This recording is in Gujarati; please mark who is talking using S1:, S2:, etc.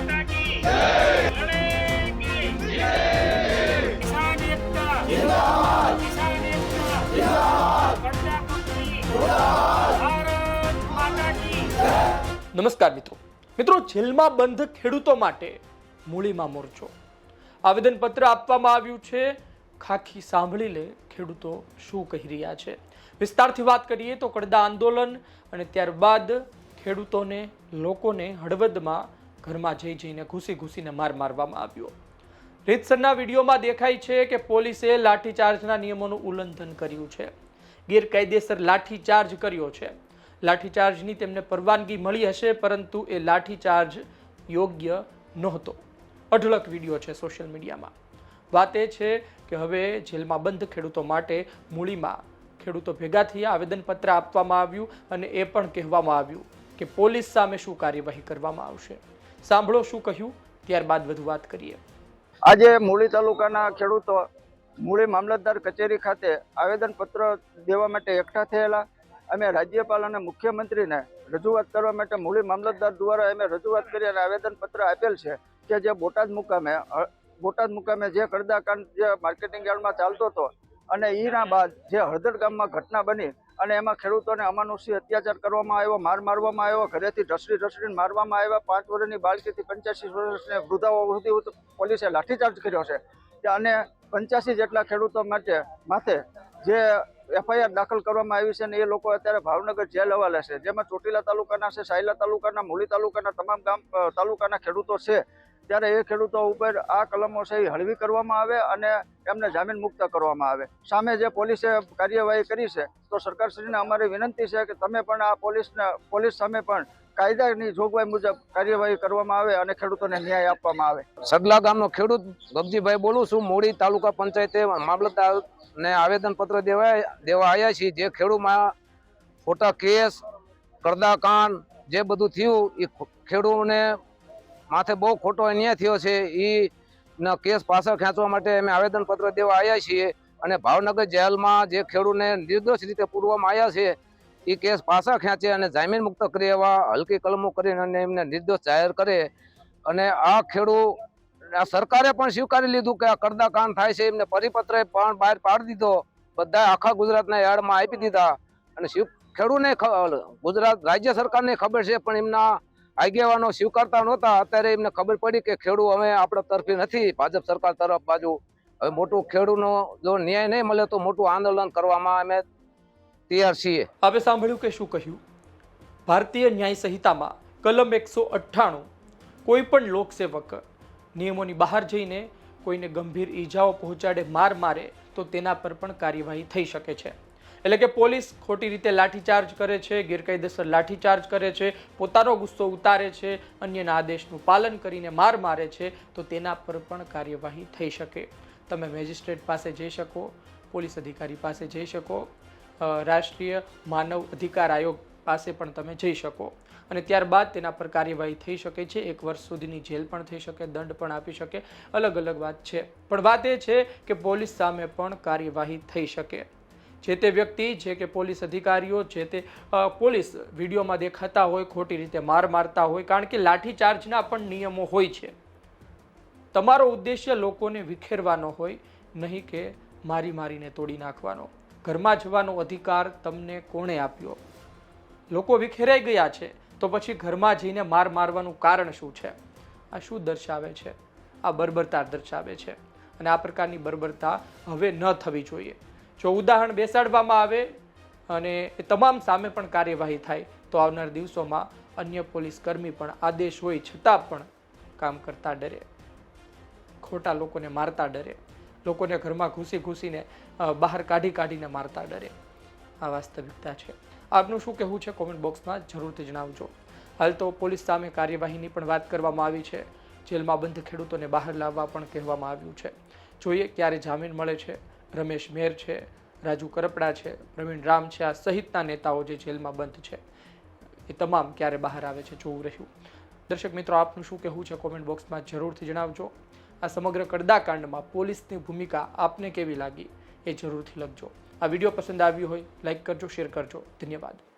S1: માતા કી જય.
S2: નમસ્કાર મિત્રો. મિત્રો, જેલમાં બંધ ખેડૂતો માટે મૂળીમાં મોરચો. આવેદનપત્ર આપવામાં આવ્યું છે. ખાખી સાંભળી લે ખેડૂતો શું કહી રહ્યા છે? વિસ્તારથી વાત કરીએ તો કડદા આંદોલન અને ત્યારબાદ ખેડૂતોને, લોકોને હળવદમાં ઘરમાં જઈ જઈને ઘૂસી ઘૂસીને માર મારવામાં આવ્યો. રીતસરના વિડીયોમાં દેખાય છે કે પોલીસે લાઠીચાર્જના નિયમોનું ઉલ્લંઘન કર્યું છે. ગેરકાયદેસર લાઠીચાર્જ કર્યો છે. લાઠીચાર્જની તેમને પરવાનગી મળી હશે, પરંતુ એ લાઠીચાર્જ યોગ્ય નહોતો. અઢળક વીડિયો છે સોશિયલ મીડિયામાં. વાત એ છે કે હવે જેલમાં બંધ ખેડૂતો માટે મૂળીમાં ખેડૂતો ભેગા થયા, આવેદનપત્ર આપવામાં આવ્યું અને એ પણ કહેવામાં આવ્યું. કે પોલીસ સામે શું કાર્યવાહી કરવામાં આવશે? સાંભળો શું કહ્યું, ત્યારબાદ વધુ વાત કરીએ.
S3: આજે મૂળી તાલુકાના ખેડૂતો મૂળી મામલતદાર કચેરી ખાતે આવેદનપત્ર દેવા માટે એકઠા થયેલા. અમે રાજ્યપાલ અને મુખ્યમંત્રીને રજૂઆત કરવા માટે મૂળી મામલતદાર દ્વારા અમે રજૂઆત કરી અને આવેદનપત્ર આપેલ છે કે જે બોટાદ મુકામે બોટાદ મુકામે જે કરદાકાંડ જે માર્કેટિંગ યાર્ડમાં ચાલતો હતો અને એના બાદ જે હળદર ગામમાં ઘટના બની અને એમાં ખેડૂતોને અમાનુષી અત્યાચાર કરવામાં આવ્યો, માર મારવામાં આવ્યો, ઘરેથી ઢસડી ઢસડીને મારવામાં આવ્યા. પાંચ વર્ષની બાળકીથી પંચ્યાસી વર્ષની વૃદ્ધાઓ સુધી પોલીસે લાઠીચાર્જ કર્યો છે. અને પંચ્યાસી જેટલા ખેડૂતો માટે માથે જે એફઆઈઆર દાખલ કરવામાં આવી છે ને એ લોકો અત્યારે ભાવનગર જેલ હવાલે છે. જેમાં ચોટીલા તાલુકાના છે, સાયલા તાલુકાના, મૂળી તાલુકાના તમામ ગામ તાલુકાના ખેડૂતો છે. ત્યારે એ ખેડૂતો ઉપર આ કલમો છે એ હળવી કરવામાં આવે અને એમને જામીન મુક્ત કરવામાં આવે. સામે જે પોલીસે કાર્યવાહી કરી છે, તો સરકારશ્રીને અમારી વિનંતી છે કે તમે પણ આ પોલીસને, પોલીસ સામે પણ કાયદાની જોગવાઈ મુજબ કાર્યવાહી કરવામાં આવે અને ખેડૂતોને ન્યાય આપવામાં આવે.
S4: સગલા ગામનો ખેડૂત ગગજીભાઈ બોલું છું, મોડી તાલુકા પંચાયતે મામલતદાર ને આવેદનપત્ર દેવા દેવા આવ્યા છીએ. જે ખેડૂતમાં ખોટા કેસ, કરદાકાંડ જે બધું થયું, એ ખેડૂતને માથે બહુ ખોટો અન્યાય થયો છે એ કેસ પાછળ ખેંચવા માટે અમે આવેદન પત્ર દેવા આવ્યા છીએ અને ભાવનગર જેલમાં જે ખેડૂતને નિર્દોષ રીતે પૂરવામાં આવ્યા છે એ કેસ પાછા ખેંચે અને જામીન મુક્ત કરી એવા હલકી કલમો કરીને અને એમને નિર્દોષ જાહેર કરે. અને આ ખેડૂત સરકારે પણ સ્વીકારી લીધું કે આ કરદા કાન થાય છે, એમને પરિપત્ર પણ બહાર પાડી દીધો બધા આખા ગુજરાતના યાર્ડમાં આપી દીધા. અને ખેડૂતને ગુજરાત રાજ્ય સરકારને ખબર છે, પણ એમના આગેવાનો સ્વીકારતા નહોતા. અત્યારે એમને ખબર પડી કે ખેડૂત હવે આપણા તરફી નથી. ભાજપ સરકાર તરફ બાજુ હવે મોટું ખેડૂતનો જો ન્યાય નહીં મળે તો મોટું આંદોલન કરવામાં અમે તૈયાર છીએ.
S2: હવે સાંભળ્યું કે શું કહ્યું? ભારતીય ન્યાય સંહિતામાં કલમ એકસો અઠ્ઠાણું કોઈ પણ લોકસેવક નિયમોની બહાર જઈને કોઈને ગંભીર ઈજાઓ પહોંચાડે માર મારે તો તેના પર પણ કાર્યવાહી થઈ શકે છે. એટલે કે પોલીસ ખોટી રીતે લાઠીચાર્જ કરે છે, ગેરકાયદેસર લાઠીચાર્જ કરે છે, પોતાનો ગુસ્સો ઉતારે છે, અન્યના આદેશનું પાલન કરીને માર મારે છે, તો તેના પર પણ કાર્યવાહી થઈ શકે. તમે મેજિસ્ટ્રેટ પાસે જઈ શકો, પોલીસ અધિકારી પાસે જઈ શકો રાષ્ટ્રીય માનવ અધિકાર આયોગ પાસે પણ તમે જઈ શકો. અને ત્યારબાદ તેના પર કાર્યવાહી થઈ શકે છે, એક વર્ષ સુધીની જેલ પણ થઈ શકે, દંડ પણ આપી શકે, અલગ અલગ વાત છે. પણ વાત એ છે કે પોલીસ સામે પણ કાર્યવાહી થઈ શકે. જે તે વ્યક્તિ, જે કે પોલીસ અધિકારીઓ, જે તે પોલીસ વિડીયોમાં દેખાતા હોય, ખોટી રીતે માર મારતા હોય, કારણ કે લાઠીચાર્જના પણ નિયમો હોય છે. તમારો ઉદ્દેશ્ય લોકોને વિખેરવાનો હોય, નહીં કે મારી મારીને તોડી નાખવાનો. ઘરમાં જવાનો અધિકાર તમને કોણે આપ્યો? લોકો વિખેરાઈ ગયા છે, તો પછી ઘરમાં જઈને માર મારવાનું કારણ શું છે? આ શું દર્શાવે છે? આ બર્બરતા દર્શાવે છે. અને આ પ્રકારની બર્બરતા હવે ન થવી જોઈએ. જો ઉદાહરણ બેસાડવામાં આવે અને એ તમામ સામે પણ કાર્યવાહી થાય, તો આવનાર દિવસોમાં અન્ય પોલીસ કર્મી પણ આદેશ હોય છતાં પણ કામ કરતા ડરે. ખોટા લોકોને મારતા ડરે. લોકોને ઘરમાં ઘૂસી ઘૂસીને બહાર કાઢી કાઢીને મારતા ડરે. આ વાસ્તવિકતા છે. આપનું શું કહેવું છે કોમેન્ટ બોક્સમાં જરૂરથી જણાવજો. હાલ તો પોલીસ સામે કાર્યવાહીની પણ વાત કરવામાં આવી છે. જેલમાં બંધ ખેડૂતોને બહાર લાવવા પણ કહેવામાં આવ્યું છે. જોઈએ ક્યારે જામીન મળે છે. રમેશ મેર છે, રાજુ કરપડા છે, પ્રવીણ રામ છે, આ સહિતના નેતાઓ જે જેલમાં બંધ છે, એ તમામ ક્યારે બહાર આવે છે જોવું રહ્યું. દર્શક મિત્રો, આપનું શું કહેવું છે કોમેન્ટ બોક્સમાં જરૂરથી જણાવજો. આ સમગ્ર કડદાકાંડમાં પોલીસની ભૂમિકા આપને કેવી લાગી એ જરૂરથી લખજો. આ વીડિયો પસંદ આવ્યો હોય લાઇક કરજો, શેર કરજો. ધન્યવાદ.